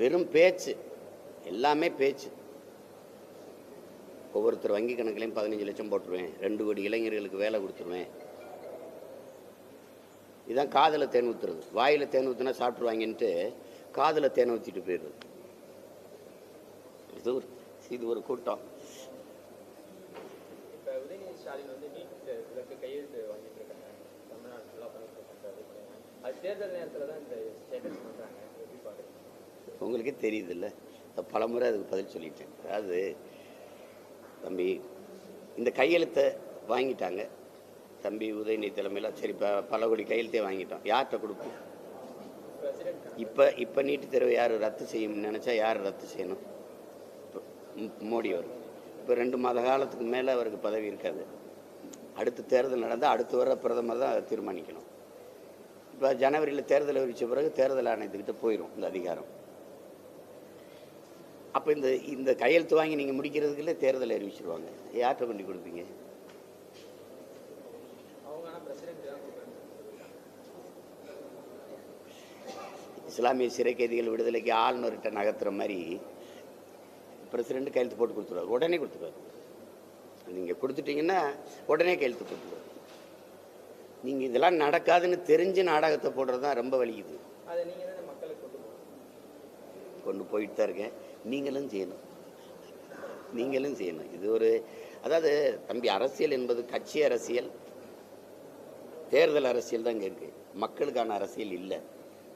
வெறும் பேச்சு. எல்லாமே பேச்சு. ஒவ்வொருத்தர் வங்கி கணக்குலையும் பதினஞ்சு லட்சம் போட்டுருவேன். ரெண்டு கோடி இளைஞர்களுக்கு வேலை கொடுத்துருவேன். இதான் காதில் தேன் ஊற்றுறது வாயில் தேன் ஊற்றுனா சாப்பிட்ருவாங்கன்ட்டு காதில் தேன் ஊற்றிட்டு போயிடுது இது ஒரு இது ஒரு கூட்டம். தேர்தல் நேரத்தில் தான் இந்த ஸ்டேட்டஸ் பண்ணுறாங்க உங்களுக்கே தெரியுதுல்ல. பல முறை அதுக்கு பதில் சொல்லிட்டேன். அதாவது தம்பி இந்த கையெழுத்தை வாங்கிட்டாங்க. தம்பி உதயநிதி தலைமையில் சரி இப்போ பல கோடி கையெழுத்தே வாங்கிட்டோம். யார்கிட்ட கொடுப்போம்? இப்போ இப்போ நீட்டு தேர்வை யார் ரத்து செய்யணும்னு நினச்சா யார் ரத்து செய்யணும்? இப்போ மோடி அவர் இப்போ ரெண்டு மாத காலத்துக்கு மேலே அவருக்கு பதவி இருக்காது. அடுத்த தேர்தல் நடந்தால் அடுத்து வர பிரதமர் தான் தீர்மானிக்கணும். இப்போ ஜனவரியில் தேர்தல் அறிவித்த பிறகு தேர்தல் ஆணையத்துக்கிட்ட போயிடும் இந்த அதிகாரம். அப்போ இந்த இந்த கையெழுத்து வாங்கி நீங்கள் முடிக்கிறதுக்குள்ளே தேர்தல் அறிவிச்சிருவாங்க. யார்கிட்ட கொண்டு கொடுப்பீங்க? இஸ்லாமிய சிறை கைதிகள் விடுதலைக்கு ஆளுநர்கிட்ட நகர்த்துற மாதிரி பிரசிடென்ட் கையெழுத்து போட்டு கொடுத்துருவாரு. உடனே கொடுத்துருவாரு. நீங்கள் கொடுத்துட்டீங்கன்னா உடனே கையெழுத்து போட்டுருவாரு. நீங்கள் இதெல்லாம் நடக்காதுன்னு தெரிஞ்சு நாடகத்தை போடுறது தான் ரொம்ப வலிக்குது. கொண்டு போயிட்டு தான் இருக்கேன். நீங்களும் செய்யணும். நீங்களும் செய்யணும். இது ஒரு அதாவது தம்பி அரசியல் என்பது கட்சி அரசியல் தேர்தல் அரசியல் தான் இங்கே இருக்குது மக்களுக்கான அரசியல் இல்லை.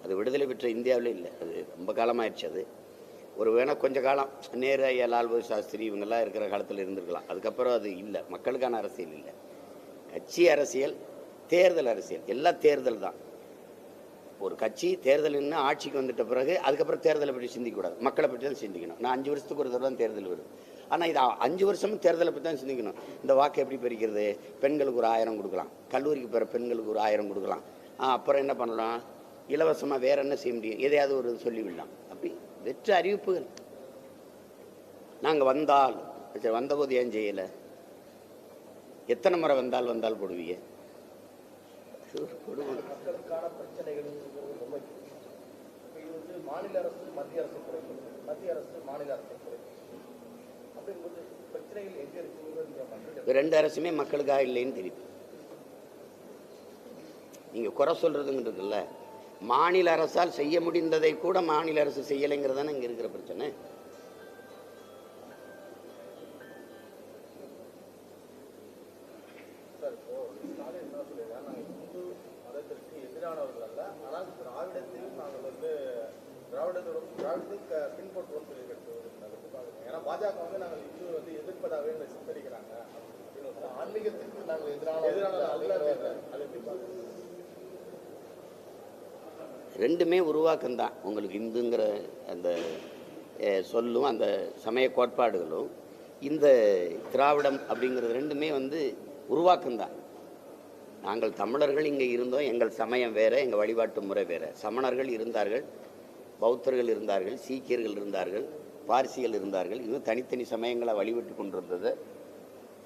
அது விடுதலை பெற்ற இந்தியாவில் இல்லை. அது ரொம்ப காலமாயிடுச்சு அது. ஒரு வேணால் கொஞ்ச காலம் நேரு ஐயா லால்பகதூர் சாஸ்திரி இவங்கெல்லாம் இருக்கிற காலத்தில் இருந்திருக்கலாம். அதுக்கப்புறம் அது இல்லை. மக்களுக்கான அரசியல் இல்லை. கட்சி அரசியல் தேர்தல் அரசியல். எல்லாம் தேர்தல் தான். ஒரு கட்சி தேர்தல் நின்று ஆட்சிக்கு வந்துட்ட பிறகு அதுக்கப்புறம் தேர்தலை பற்றி சிந்திக்கக்கூடாது. மக்களை பற்றி தான் சிந்திக்கணும். நான் அஞ்சு வருஷத்துக்கு ஒரு தடவை தான் தேர்தல் வருது. ஆனால் இது அஞ்சு வருஷமும் தேர்தலை பற்றி தான் சிந்திக்கணும். இந்த வாக்கு எப்படி பிரிக்கிறது? பெண்களுக்கு ஒரு ஆயிரம் கொடுக்கலாம். கல்லூரிக்கு பிற பெண்களுக்கு ஒரு ஆயிரம் கொடுக்கலாம். அப்புறம் என்ன பண்ணலாம்? இலவசமாக வேற என்ன செய்ய முடியும்? எதையாவது ஒரு சொல்லிவிடலாம் அப்படி வெற்ற அறிவிப்புகள். நாங்கள் வந்தால் சரி வந்தபோது ஏன் செய்யலை? எத்தனை முறை வந்தால் வந்தால் போடுவீங்க? கொடுமை. மக்களுக்கான பிரச்சனைகள் ரொம்ப இப்போ இது வந்து மாநில அரசு மத்திய அரசு குறைக்கும். மத்திய அரசு மாநில அரசு குறைக்கும். அப்படிங்கும்போது பிரச்சனைகள் எங்கே இருக்குங்கிறது ரெண்டு அரசுமே மக்களுக்காக இல்லைன்னு தெரியுது. நீங்க குறை சொல்றதுங்கிறதுல மாநில அரசால் செய்ய முடிந்ததை கூட மாநில அரசு செய்யலைங்கிறது தானே இங்க இருக்கிற பிரச்சனை. எதிரானவர்கள் அல்ல ஆனால் திராவிடத்தையும் நாங்கள் வந்து திராவிடத்தோட திராவிடத்தை பின்பற்றுவோம்னு ஏன்னா பாஜக வந்து நாங்கள் இந்து வந்து எதிர்ப்பதாகவே சித்தரிக்கிறாங்க. ஆன்மீகத்திற்கு நாங்கள் எதிரான எதிரான ரெண்டுமே உருவாக்கம் தான் உங்களுக்கு இந்துங்கிற அந்த சொல்லும் அந்த சமய கோட்பாடுகளும் இந்த திராவிடம் அப்படிங்கிறது ரெண்டுமே வந்து உருவாக்கம் தான் நாங்கள் தமிழர்கள் இங்கே இருந்தோம். எங்கள் சமயம் வேற எங்கள் வழிபாட்டு முறை வேற. சமணர்கள் இருந்தார்கள். பௌத்தர்கள் இருந்தார்கள் சீக்கியர்கள் இருந்தார்கள் பார்சிகள் இருந்தார்கள். இன்னும் தனித்தனி சமயங்களை வழிபட்டு கொண்டிருந்தது.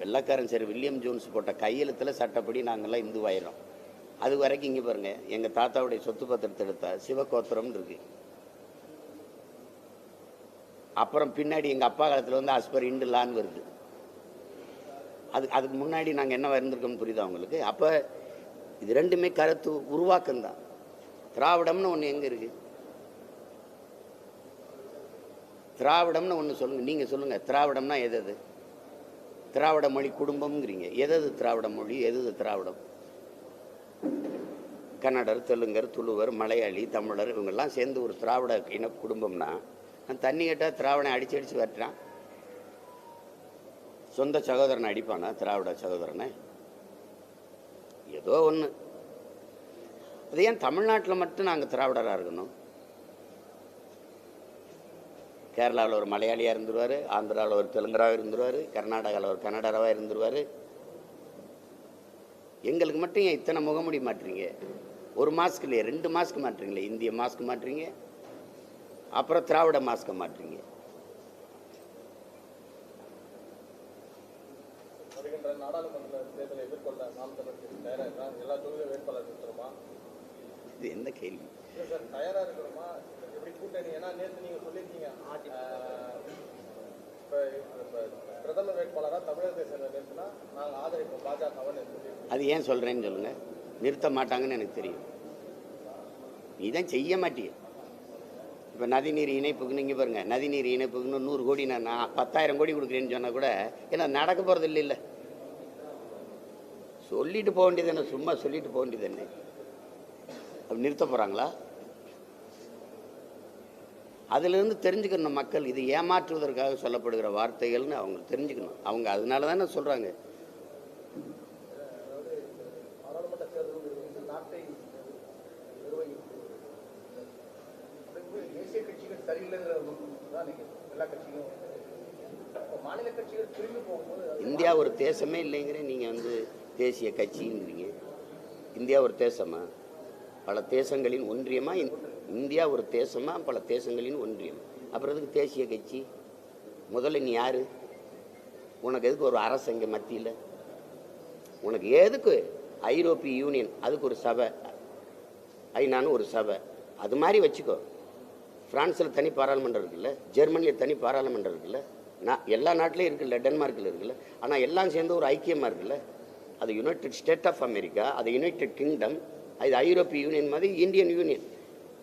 வெள்ளக்காரன் சரி வில்லியம் ஜோன்ஸ் போட்ட கையெழுத்தில் சட்டப்படி நாங்கள்லாம் இந்துவாயிரோம் அது வரைக்கும் இங்கே பாருங்கள் எங்கள் தாத்தாவுடைய சொத்து பத்திரத்தை எடுத்தால் சிவகோத்திரம்னு இருக்கு. அப்புறம் பின்னாடி எங்கள் அப்பா காலத்தில் வந்து அஸ்பர் இண்டுலான்னு வருது. அது அதுக்கு முன்னாடி நாங்கள் என்ன இருந்திருக்கோம்னு புரியுதா உங்களுக்கு? அப்போ இது ரெண்டுமே கருத்து உருவாக்கம் தான் திராவிடம்னு ஒன்று எங்கே இருக்குது திராவிடம்னு ஒன்று சொல்லுங்கள் நீங்கள் சொல்லுங்கள் திராவிடம்னா எது எது திராவிட மொழி குடும்பம்ங்கிறீங்க. எதது திராவிட மொழி? எது எது திராவிடம்? கன்னடர் தெலுங்கர் துளுவர் மலையாளி தமிழர் இவங்கெல்லாம் சேர்ந்து ஒரு திராவிட இன குடும்பம்னா நான் தண்ணி கேட்டால் திராவிடம் அடிச்சு அடித்து வரட்டான் சொந்த சகோதரனை அடிப்பானா? திராவிட சகோதரனை? ஏதோ ஒன்று அது ஏன் தமிழ்நாட்டில் மட்டும் நாங்கள் திராவிடராக இருக்கணும்? கேரளாவில் ஒரு மலையாளியாக இருந்துருவார் ஆந்திராவில் ஒரு தெலுங்கராக இருந்துருவார் கர்நாடகாவில் ஒரு கன்னடராவாக இருந்துருவார். எங்களுக்கு மட்டும் ஏன் இத்தனை முகமுடி மாட்டுறீங்க ஒரு மாஸ்க் இல்லையே ரெண்டு மாஸ்க் மாட்டுறீங்களே இந்திய மாஸ்க் மாட்டுறீங்க அப்புறம் திராவிட மாஸ்க்கை மாட்டுறீங்க வருகின்ற நாடாளுமன்ற தேர்தலை எப்படி கூட்டணி? ஏன்னா நேற்று நீங்கள் சொல்லியிருக்கீங்க. இப்போ வேட்பாளராக தமிழகத்தை சேர்ந்த நேற்றுனா நாங்கள் ஆதரிப்போம். பாஜகவை அது ஏன் சொல்கிறேன்னு சொல்லுங்கள் நிறுத்த மாட்டாங்கன்னு எனக்கு தெரியும். நீ செய்ய மாட்டிய. இப்போ நதிநீர் இணைப்புக்குன்னு இங்கே பாருங்க. நதிநீர் இணைப்புக்குன்னு நூறு கோடி நான் பத்தாயிரம் கோடி கொடுக்குறேன்னு சொன்னால் கூட ஏன்னா நடக்க போகிறது இல்லை இல்லை. சொல்லிட்டு போக வேண்டியது என்ன? சும்மா சொல்லிட்டு போக வேண்டியது என்ன? அப்படி நிறுத்த போகிறாங்களா அதிலிருந்து தெரிஞ்சுக்கணும் மக்கள் இது ஏமாற்றுவதற்காக சொல்லப்படுகிற வார்த்தைகள்னு அவங்க தெரிஞ்சுக்கணும். அவங்க அதனால தானே சொல்கிறாங்க இந்தியா ஒரு தேசமே இல்லைங்கிறேன். நீங்கள் வந்து தேசிய கட்சிங்கிறீங்க இந்தியா ஒரு தேசமா? பல தேசங்களின் ஒன்றியமாக இந்- இந்தியா ஒரு தேசமாக பல தேசங்களின் ஒன்றியம். அப்புறம் எதுக்கு தேசிய கட்சி? முதல்ல நீ யார்? உனக்கு எதுக்கு ஒரு அரசு இங்கே மத்தியில்? உனக்கு எதுக்கு ஐரோப்பிய யூனியன்? அதுக்கு ஒரு சபை. ஐநான்னு ஒரு சபை. அது மாதிரி வச்சுக்கோ. பிரான்ஸில் தனி பாராளுமன்றம் இருக்குல்ல ஜெர்மனியில் தனி பாராளுமன்றம் இருக்குல்ல நான் எல்லா நாட்டிலையும் இருக்குல்ல டென்மார்க்கில் இருக்குல்ல ஆனால் எல்லாம் சேர்ந்து ஒரு ஐக்கியமாக இருக்குல்ல? அது யுனைடெட் ஸ்டேட் ஆஃப் அமெரிக்கா அது யுனைடெட் கிங்டம் அது ஐரோப்பிய யூனியன் மாதிரி Indian union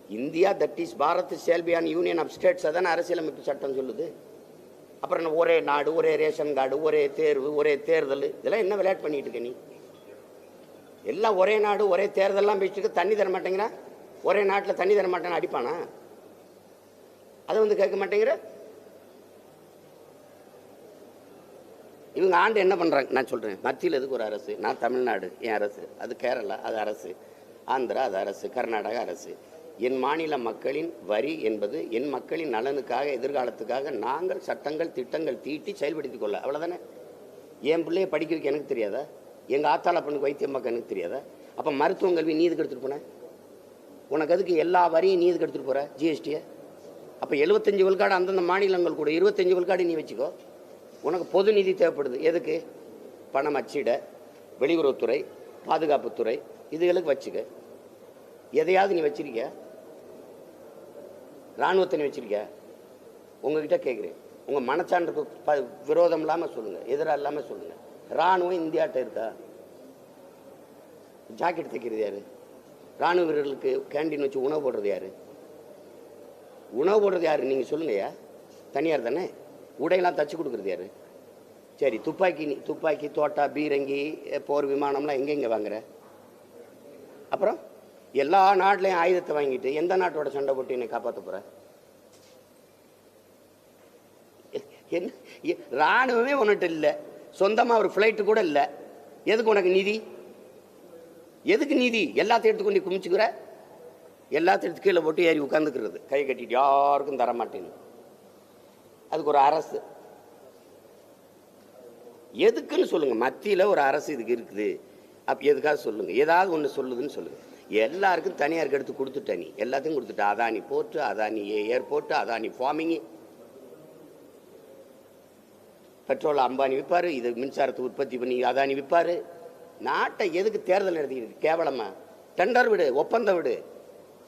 India that is Bharat shall be an union of states தானே அரசியலமைப்பு சட்டம் சொல்லுது. அப்புறம் என்ன ஒரே நாடு ஒரே ரேஷன் கார்டு ஒரே தேர்வு ஒரே தேர்தல் இதெல்லாம் என்ன விளையாட்டு பண்ணிட்டு இருக்க நீ? எல்லாம் ஒரே நாடு ஒரே தேர்தல்லாம் பேசிட்டு தண்ணி தர மாட்டேங்கிறா? ஒரே நாட்டில் தண்ணி தர மாட்டேன்னு அடிப்பானா? அதை வந்து கேட்க மாட்டேங்கிற? இவங்க ஆண்டு என்ன பண்ணுறாங்க நான் சொல்கிறேன் மத்தியில் எதுக்கு ஒரு அரசு? நான் தமிழ்நாடு என் அரசு. அது கேரளா அது அரசு. ஆந்திரா அது அரசு. கர்நாடகா அரசு. என் மாநில மக்களின் வரி என்பது என் மக்களின் நலனுக்காக எதிர்காலத்துக்காக நாங்கள் சட்டங்கள் திட்டங்கள் தீட்டி செயல்படுத்திக் கொள்ள. அவ்வளோதானே என் பிள்ளைய படிக்க வைக்க எனக்கு தெரியாதா? எங்கள் ஆத்தாள பொண்ணுக்கு வைத்தியம் பார்க்க எனக்கு தெரியாதா? அப்போ மருத்துவம் கல்வி நீ இதுக்கு எடுத்துகிட்டு போன? உனக்கு அதுக்கு எல்லா வரியும் நீ இதுக்கு எடுத்துகிட்டு போகிற ஜிஎஸ்டியை அப்போ எழுபத்தஞ்சு விழுக்காடு அந்தந்த மாநிலங்கள் கூட இருபத்தஞ்சு விழுக்காடு நீ வச்சுக்கோ. உனக்கு பொது நிதி தேவைப்படுது. எதுக்கு? பணம் அச்சிட வெளியுறவுத்துறை பாதுகாப்புத்துறை இதுகளுக்கு வச்சுக்க. எதையாவது நீ வச்சிருக்க இராணுவத்தினை நீ வச்சிருக்க உங்ககிட்ட கேட்குறேன் உங்கள் மனச்சான்றுக்கு ப விரோதம் இல்லாமல் சொல்லுங்கள் எதிராக இல்லாமல் சொல்லுங்கள் இராணுவம் இந்தியாட்ட இருக்கா? ஜாக்கெட் தைக்கிறது யார்? இராணுவ வீரர்களுக்கு கேண்டீன் வச்சு உணவு போடுறது யார்? உணவு போடுறது யார்? நீங்கள் சொல்லுங்கய்யா தனியார் தானே? உடையெல்லாம் தச்சு கொடுக்குறது யார்? சரி துப்பாக்கி நீ- துப்பாக்கி தோட்டா பீரங்கி போர் விமானம்லாம் எங்கெங்கே வாங்குற? அப்புறம்? எல்லா நாட்டிலையும் ஆயுதத்தை வாங்கிட்டு எந்த நாட்டோட சண்டை போட்டு என்னை காப்பாற்ற போற? என்ன? ராணுவமே உன்கிட்ட இல்லை. சொந்தமாக ஒரு ஃப்ளைட்டு கூட இல்லை. எதுக்கு உனக்கு நிதி? எதுக்கு நிதி? எல்லாத்தையும் எடுத்து கொண்டு குமிச்சுக்கிற? எல்லாத்தையும் எடுத்து கீழே போட்டு ஏறி உட்காந்துக்கிறது கை கட்டிட்டு யாருக்கும் தர மாட்டேன்னு அதுக்கு ஒரு அரசு. எதுக்குன்னு சொல்லுங்க. மத்தியில் ஒரு அரசு இதுக்கு இருக்குது. அப்ப எதுக்காக சொல்லுங்க? ஏதாவது ஒன்று சொல்லுதுன்னு சொல்லுங்க. எல்லாருக்கும் தனியாருக்கு எடுத்து கொடுத்துட்ட நீ. எல்லாத்தையும் கொடுத்துட்ட. Adani port Adani airport Adani farming petrol Ambani விற்பார் இது மின்சாரத்தை உற்பத்தி பண்ணி அதானி விற்பார் நாட்டை எதுக்கு தேர்தல் நடத்திக்கிறது கேவலமாக டெண்டர் விடு ஒப்பந்தம் விடு.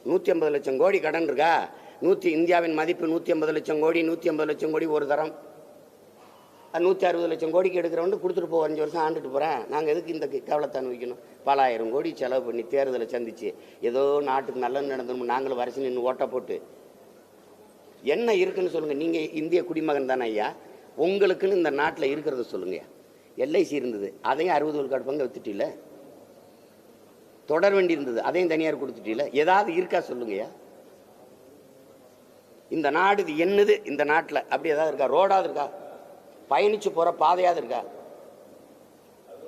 நூற்றி ஐம்பது லட்சம் கோடி கடன் இருக்கா? நூற்றி இந்தியாவின் மதிப்பு நூற்றி ஐம்பது லட்சம் கோடி நூற்றி ஐம்பது லட்சம் கோடி ஒரு தரம். நூற்றி அறுபது லட்சம் கோடிக்கு எடுக்கிறவன் கொடுத்துட்டு போ அஞ்சு வருஷம் ஆண்டுட்டு போகிறேன் நாங்கள் எதுக்கு இந்த கேவலத்தை அனுபவிக்கணும் பலாயிரம் கோடி செலவு பண்ணி தேர்தலை சந்திச்சு ஏதோ நாட்டுக்கு நல்லது நடந்தோம் நாங்களும் வரிசை நின்று ஓட்ட போட்டு. என்ன இருக்குன்னு சொல்லுங்கள் நீங்கள் இந்திய குடிமகன் தானே ஐயா. உங்களுக்குன்னு இந்த நாட்டில் இருக்கிறத சொல்லுங்க எல்ஐசி இருந்தது. அதையும் அறுபது விழுக்காடு பங்கு வித்துட்டில தொடர் வண்டி இருந்தது. அதையும் தனியார் கொடுத்துட்டில ஏதாவது இருக்கா சொல்லுங்கய்யா இந்த நாடு இது என்னது? இந்த நாட்டில் அப்படி ஏதாவது இருக்கா? ரோடாவது இருக்கா? பயணிச்சு போகிற பாதையாவது இருக்கா?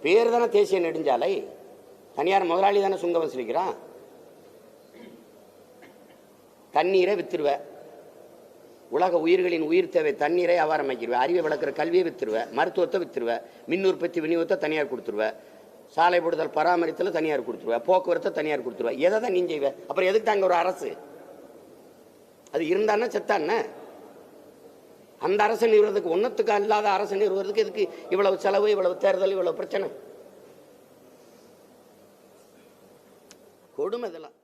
பேர் தானே தேசிய நெடுஞ்சாலை. தனியார் முதலாளி தானே சுங்க வசூலிக்கிறான் தண்ணீரை வித்துருவ. உலக உயிர்களின் உயிர் தேவை தண்ணீரை அவாரம் வைக்கிருவேன் அறிவை வளர்க்குற கல்வியை வித்துருவேன் மருத்துவத்தை வித்துருவேன் மின் உற்பத்தி விநியோகத்தை தனியார் கொடுத்துருவேன் சாலை போடுதல் பராமரித்தல தனியார் கொடுத்துருவேன் போக்குவரத்தை தனியார் கொடுத்துருவேன் எதை தான் நீ செய்வேன் அப்புறம் எதுக்கு தாங்க ஒரு அரசு? அது இருந்தான்னா செத்தான்னு அந்த அரசு நிறுவனத்துக்கு ஒன்றத்துக்கு இல்லாத அரசு நிறுவனத்துக்கு எதுக்கு இவ்வளவு செலவு இவ்வளவு தேர்தல் இவ்வளவு பிரச்சனை? கொடுமை இதெல்லாம்.